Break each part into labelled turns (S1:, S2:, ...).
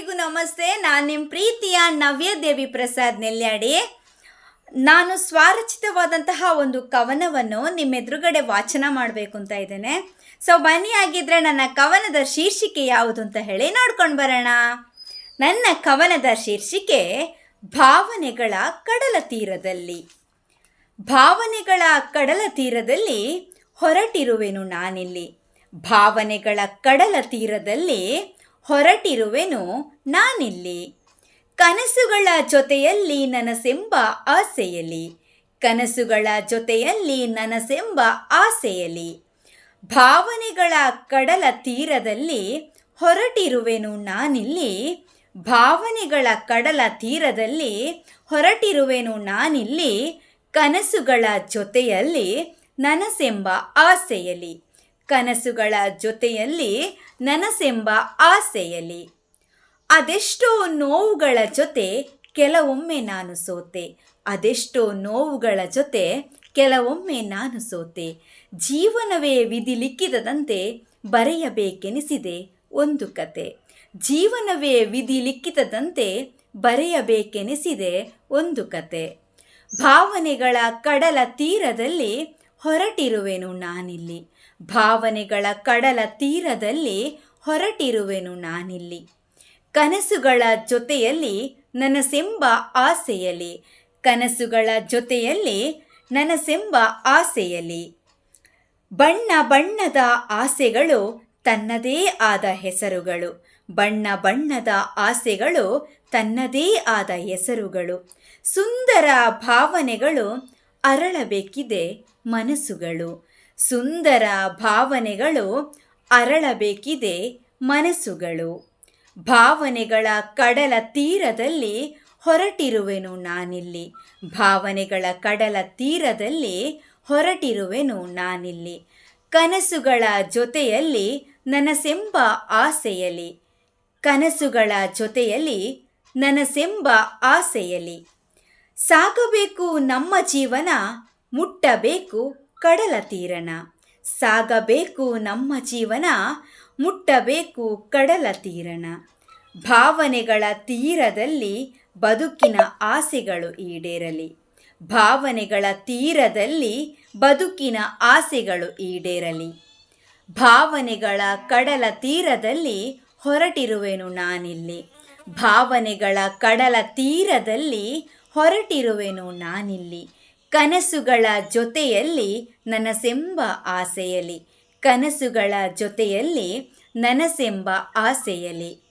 S1: ಎಲ್ಲರಿಗೂ ನಮಸ್ತೆ. ನಾನು ನಿಮ್ಮ ಪ್ರೀತಿಯ ನವ್ಯ ದೇವಿ ಪ್ರಸಾದ್ ನೆಲ್ಯಾಡಿ. ನಾನು ಸ್ವಾರಚಿತವಾದಂತಹ ಒಂದು ಕವನವನ್ನು ನಿಮ್ಮ ಎದುರುಗಡೆ ವಾಚನ ಮಾಡಬೇಕು ಅಂತ ಇದ್ದೇನೆ. ಸೊ ಬನ್ನಿ ಆಗಿದ್ರೆ ನನ್ನ ಕವನದ ಶೀರ್ಷಿಕೆ ಯಾವುದು ಅಂತ ಹೇಳಿ ನೋಡ್ಕೊಂಡು ಬರೋಣ. ನನ್ನ ಕವನದ ಶೀರ್ಷಿಕೆ, ಭಾವನೆಗಳ ಕಡಲ ತೀರದಲ್ಲಿ. ಭಾವನೆಗಳ ಕಡಲ ತೀರದಲ್ಲಿ ಹೊರಟಿರುವೆನು ನಾನಿಲ್ಲಿ. ಭಾವನೆಗಳ ಕಡಲ ತೀರದಲ್ಲಿ ಹೊರಟಿರುವೆನು ನಾನಿಲ್ಲಿ. ಕನಸುಗಳ ಜೊತೆಯಲ್ಲಿ ನನಸೆಂಬ ಆಸೆಯಲಿ. ಕನಸುಗಳ ಜೊತೆಯಲ್ಲಿ ನನಸೆಂಬ ಆಸೆಯಲಿ. ಭಾವನೆಗಳ ಕಡಲ ತೀರದಲ್ಲಿ ಹೊರಟಿರುವೆನು ನಾನಿಲ್ಲಿ. ಭಾವನೆಗಳ ಕಡಲ ತೀರದಲ್ಲಿ ಹೊರಟಿರುವೆನು ನಾನಿಲ್ಲಿ. ಕನಸುಗಳ ಜೊತೆಯಲ್ಲಿ ನನಸೆಂಬ ಆಸೆಯಲಿ. ಕನಸುಗಳ ಜೊತೆಯಲ್ಲಿ ನನಸೆಂಬ ಆಸೆಯಲಿ. ಅದೆಷ್ಟೋ ನೋವುಗಳ ಜೊತೆ ಕೆಲವೊಮ್ಮೆ ನಾನು ಸೋತೆ. ಅದೆಷ್ಟೋ ನೋವುಗಳ ಜೊತೆ ಕೆಲವೊಮ್ಮೆ ನಾನು ಸೋತೆ. ಜೀವನವೇ ವಿಧಿ ಲಿಖಿತದಂತೆ ಬರೆಯಬೇಕೆನಿಸಿದೆ ಒಂದು ಕತೆ. ಜೀವನವೇ ವಿಧಿ ಲಿಖಿತದಂತೆ ಬರೆಯಬೇಕೆನಿಸಿದೆ ಒಂದು ಕತೆ. ಭಾವನೆಗಳ ಕಡಲ ತೀರದಲ್ಲಿ ಹೊರಟಿರುವೆನು ನಾನಿಲ್ಲಿ. ಭಾವನೆಗಳ ಕಡಲ ತೀರದಲ್ಲಿ ಹೊರಟಿರುವೆನು ನಾನಿಲ್ಲಿ. ಕನಸುಗಳ ಜೊತೆಯಲ್ಲಿ ನನಸೆಂಬ ಆಸೆಯಲಿ. ಕನಸುಗಳ ಜೊತೆಯಲ್ಲಿ ನನಸೆಂಬ ಆಸೆಯಲಿ. ಬಣ್ಣ ಬಣ್ಣದ ಆಸೆಗಳು ತನ್ನದೇ ಆದ ಹೆಸರುಗಳು. ಬಣ್ಣ ಬಣ್ಣದ ಆಸೆಗಳು ತನ್ನದೇ ಆದ ಹೆಸರುಗಳು. ಸುಂದರ ಭಾವನೆಗಳು ಅರಳಬೇಕಿದೆ. ಮನಸ್ಸುಗಳು. ಸುಂದರ ಭಾವನೆಗಳು ಅರಳಬೇಕಿದೆ ಮನಸ್ಸುಗಳು. ಭಾವನೆಗಳ ಕಡಲ ತೀರದಲ್ಲಿ ಹೊರಟಿರುವೆನು ನಾನಿಲ್ಲಿ. ಭಾವನೆಗಳ ಕಡಲ ತೀರದಲ್ಲಿ ಹೊರಟಿರುವೆನು ನಾನಿಲ್ಲಿ. ಕನಸುಗಳ ಜೊತೆಯಲ್ಲಿ ನನಸೆಂಬ ಆಸೆಯಲಿ. ಕನಸುಗಳ ಜೊತೆಯಲ್ಲಿ ನನಸೆಂಬ ಆಸೆಯಲಿ. ಸಾಗಬೇಕು ನಮ್ಮ ಜೀವನ ಮುಟ್ಟಬೇಕು ಕಡಲ ತೀರನ ಸಾಗಬೇಕು ನಮ್ಮ ಜೀವನ, ಮುಟ್ಟಬೇಕು ಕಡಲ ತೀರನ ಭಾವನೆಗಳ ತೀರದಲ್ಲಿ ಬದುಕಿನ ಆಸೆಗಳು ಈಡೇರಲಿ. ಭಾವನೆಗಳ ತೀರದಲ್ಲಿ ಬದುಕಿನ ಆಸೆಗಳು ಈಡೇರಲಿ. ಭಾವನೆಗಳ ಕಡಲ ತೀರದಲ್ಲಿ ಹೊರಟಿರುವೆನು ನಾನಿಲ್ಲಿ. ಭಾವನೆಗಳ ಕಡಲ ತೀರದಲ್ಲಿ ಹೊರಟಿರುವೆನು ನಾನಿಲ್ಲಿ. ಕನಸುಗಳ ಜೊತೆಯಲ್ಲಿ ನನಸೆಂಬ ಆಸೆಯಲಿ. ಕನಸುಗಳ ಜೊತೆಯಲ್ಲಿ ನನಸೆಂಬ ಆಸೆಯಲಿ.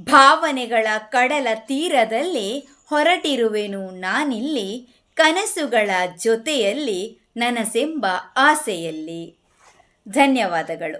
S1: ಭಾವನೆಗಳ ಕಡಲ ತೀರದಲ್ಲಿ ಹೊರಟಿರುವೆನು ನಾನಿಲ್ಲಿ. ಕನಸುಗಳ ಜೊತೆಯಲ್ಲಿ ನನಸೆಂಬ ಆಸೆಯಲ್ಲಿ. ಧನ್ಯವಾದಗಳು.